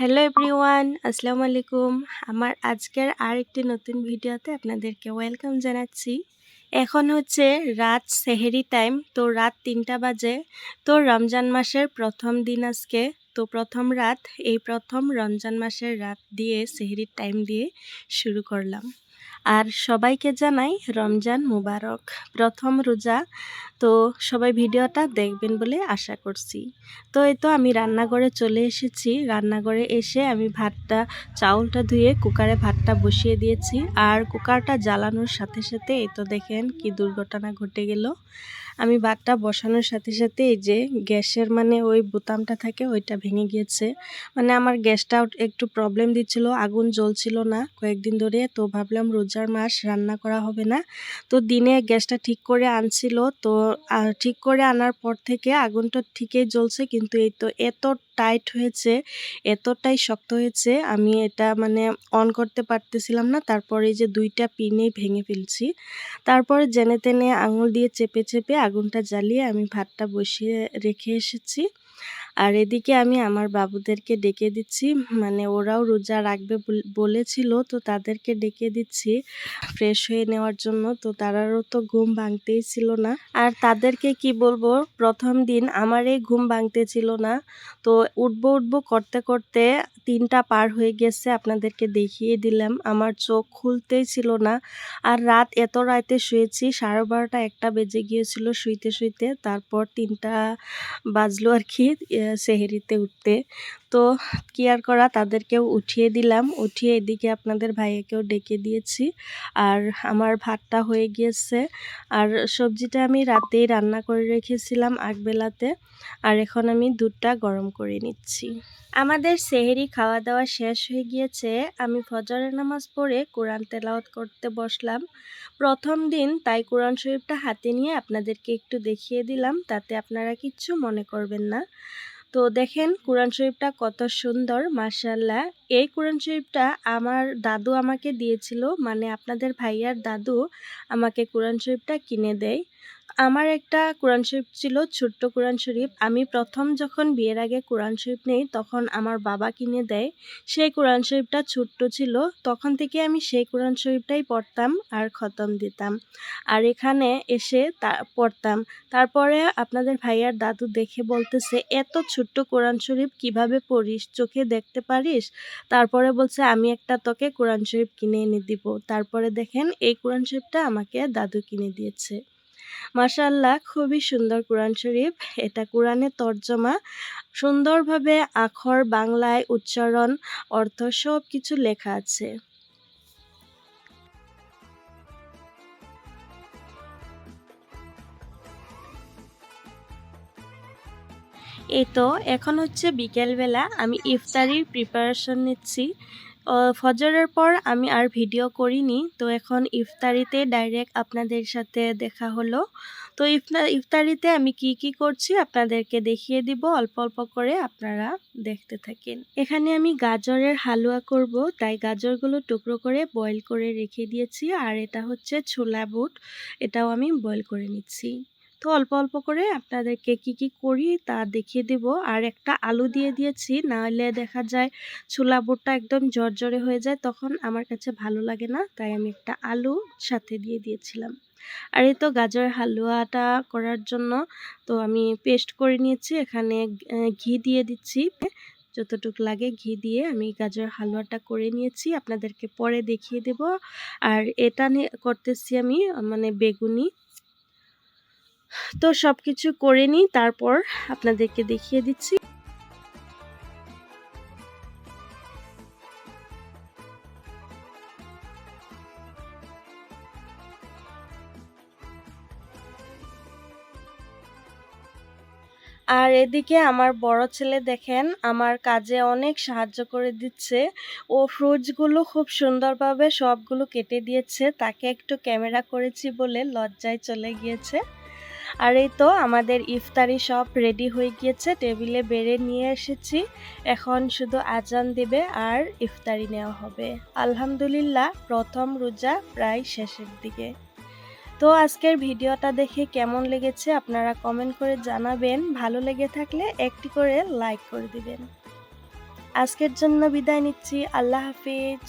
Hello everyone, আসসালামু আলাইকুম। আমার আজকের আর একটি নতুন ভিডিওতে আপনাদেরকে ওয়েলকাম জানাচ্ছি। এখন হচ্ছে রাত সেহেরি টাইম, তো রাত তিনটা বাজে। তো রমজান মাসের প্রথম দিন আজকে। তো প্রথম রাত, এই প্রথম রমজান মাসের রাত দিয়ে, সেহেরির টাইম দিয়ে শুরু করলাম। আর সবাইকে জানাই রমজান মুবারক, প্রথম রোজা। তো সবাই ভিডিওটা দেখবেন বলে আশা করছি। তো এই তো আমি রান্নাঘরে চলে এসেছি। রান্নাঘরে এসে আমি ভাতটা, চাউলটা ধুয়ে কুকারে ভাতটা বসিয়ে দিয়েছি। আর কুকারটা জ্বালানোর সাথে সাথে এই তো দেখেন কি দুর্ঘটনা ঘটে গেল। আমি ভাতটা বসানোর সাথে সাথে এই যে গ্যাসের মানে ওই বোতামটা থাকে ওইটা ভেঙে গিয়েছে। মানে আমার গ্যাসটা একটু প্রবলেম দিচ্ছিল, আগুন জ্বলছিল না কয়েকদিন ধরে। তো ভাবলাম রোজার মাস রান্না করা হবে না। তো দিনে গ্যাসটা ঠিক করে আনছিল। তো ঠিক করে আনার পর থেকে আগুনটা ঠিকই জ্বলছে, কিন্তু এই তো এত টাইট হয়েছে, এতটাই শক্ত হয়েছে, আমি এটা মানে অন করতে পারতেছিলাম না, তারপরে যে দুইটা পিনেই ভেঙে ফেলছি, তারপরে জেনে তেনে আঙুল দিয়ে চেপে চেপে আগুনটা জ্বালিয়ে আমি ভাতটা বসিয়ে রেখে এসেছি। আর এদিকে আমি আমার বাবুদেরকে ডেকে দিচ্ছি। মানে ওরাও রোজা রাখবে বলেছিল, তো তাদেরকে ডেকে দিচ্ছি ফ্রেশ হয়ে নেওয়ার জন্য। তো তারারও তো ঘুম ভাঙতেই ছিল না। আর তাদেরকে কি বলব, প্রথম দিন আমার এই ঘুম ভাঙতে ছিল না। তো উঠবো উঠবো করতে করতে তিনটা পার হয়ে গেছে, আপনাদেরকে দেখিয়ে দিলাম। আমার চোখ খুলতেই ছিল না। আর রাত এত রাতে শুয়েছি, সাড়ে বারোটা একটা বেজে গিয়েছিল শুইতে শুইতে। তারপর তিনটা বাজলো আর কি। সেহেরিতে উঠতে। তো কি আর করা, তাদেরকেও উঠিয়ে দিলাম। উঠিয়ে এদিকে আপনাদের ভাইয়াকেও ডেকে দিয়েছি। আর আমার ভাতটা হয়ে গিয়েছে। আর সবজিটা আমি রাতেই রান্না করে রেখেছিলাম আগবেলাতে। আর এখন আমি দুধটা গরম করে নিচ্ছি। আমাদের সেহেরি খাওয়া দাওয়া শেষ হয়ে গিয়েছে। আমি ফজরের নামাজ পড়ে কোরআন তেলাওয়াত করতে বসলাম। প্রথম দিন তাই কোরআন শরীফটা হাতে নিয়ে আপনাদেরকে একটু দেখিয়ে দিলাম। তাতে আপনারা কিচ্ছু মনে করবেন না। তো দেখেন কোরআন শরীফটা কত সুন্দর মার্শাল্লাহ এই কোরআন শরীফটা আমার দাদু আমাকে দিয়েছিল মানে আপনাদের ভাইয়ার দাদু আমাকে কোরআন শরীফটা কিনে দেয়। আমার একটা কোরআন শরীফ ছিল, ছোট্ট কোরআন শরীফ। আমি প্রথম যখন বিয়ের আগে কোরআন শরীফ নেই, তখন আমার বাবা কিনে দেয়। সেই কোরআন শরীফটা ছোট্ট ছিল, তখন থেকে আমি সেই কোরআন শরীফটাই পড়তাম আর খতম দিতাম। আর এখানে এসে তা, পড়তাম। তারপরে আপনাদের ভাইয়ার দাদু দেখে বলতেছে, এত ছোট্ট কোরআন শরীফ কীভাবে পড়িস? চোখে দেখতে পারিস? তারপরে বলছে, আমি একটা তোকে কোরআন শরীফ কিনে এনে দিব। তারপরে দেখেন, এই কোরআন শরীফটা আমাকে দাদু কিনে দিয়েছে। মাশাল্লাহ খুবই সুন্দর কোরআন শরীফ। এটা কোরআনের তর্জমা। সুন্দরভাবে আখর, বাংলায় উচ্চারণ, অর্থ সব কিছু লেখা আছে। এই তো, এখন হচ্ছে বিকেলবেলা। আমি ইফতারির প্রিপারেশন নিচ্ছি। ফজরের পর আমি আর ভিডিও করিনি। তো এখন ইফতারিতে ডাইরেক্ট আপনাদের সাথে দেখা হলো। তো ইফতারিতে আমি কি কি করছি আপনাদেরকে দেখিয়ে দিব। অল্প অল্প করে আপনারা দেখতে থাকেন। এখানে আমি গাজরের হালুয়া করব। তাই গাজরগুলো টুকরো করে বয়েল করে রেখে দিয়েছি। আর এটা হচ্ছে ছোলা বুট। এটাও আমি বয়েল করে নিচ্ছি। তো অল্প অল্প করে আপনাদেরকে কি কি করি তা দেখিয়ে দেব। আর একটা আলু দিয়ে দিয়েছি নাহলে দেখা যায় ছোলা বুটটা একদম জর্জরে হয়ে যায়, তখন আমার কাছে ভালো লাগে না, তাই আমি একটা আলু সাথে দিয়ে দিয়েছিলাম। আর এই তো গাজর হালুয়াটা করার জন্য তো আমি পেস্ট করে নিয়েছি, এখানে ঘি দিয়ে দিচ্ছি। যতটুকু লাগে ঘি দিয়ে আমি গাজর হালুয়াটা করে নিয়েছি, আপনাদেরকে পরে দেখিয়ে দেব। আর এটা করতেছি আমি মানে বেগুনি। তো সব কিছু করে নিই, তারপর আপনাদেরকে দেখিয়ে দিচ্ছি। আর এদিকে আমার বড় ছেলে দেখেন, আমার কাজে অনেক সাহায্য করে দিচ্ছে। ও ফ্রুটসগুলো খুব সুন্দরভাবে সবগুলো কেটে দিয়েছে, তাকে একটু ক্যামেরা করেছি বলে লজ্জায় চলে গিয়েছে। আর এই তো আমাদের ইফতারি সব রেডি হয়ে গিয়েছে টেবিলে বেড়ে নিয়ে এসেছি। এখন শুধু আজান দেবে আর ইফতারি নেওয়া হবে। আলহামদুলিল্লাহ, প্রথম রোজা প্রায় শেষের দিকে। তো আজকের ভিডিওটা দেখে কেমন লেগেছে আপনারা কমেন্ট করে জানাবেন। ভালো লেগে থাকলে একটি করে লাইক করে দিবেন। আজকের জন্য বিদায় নিচ্ছি, আল্লাহ হাফিজ।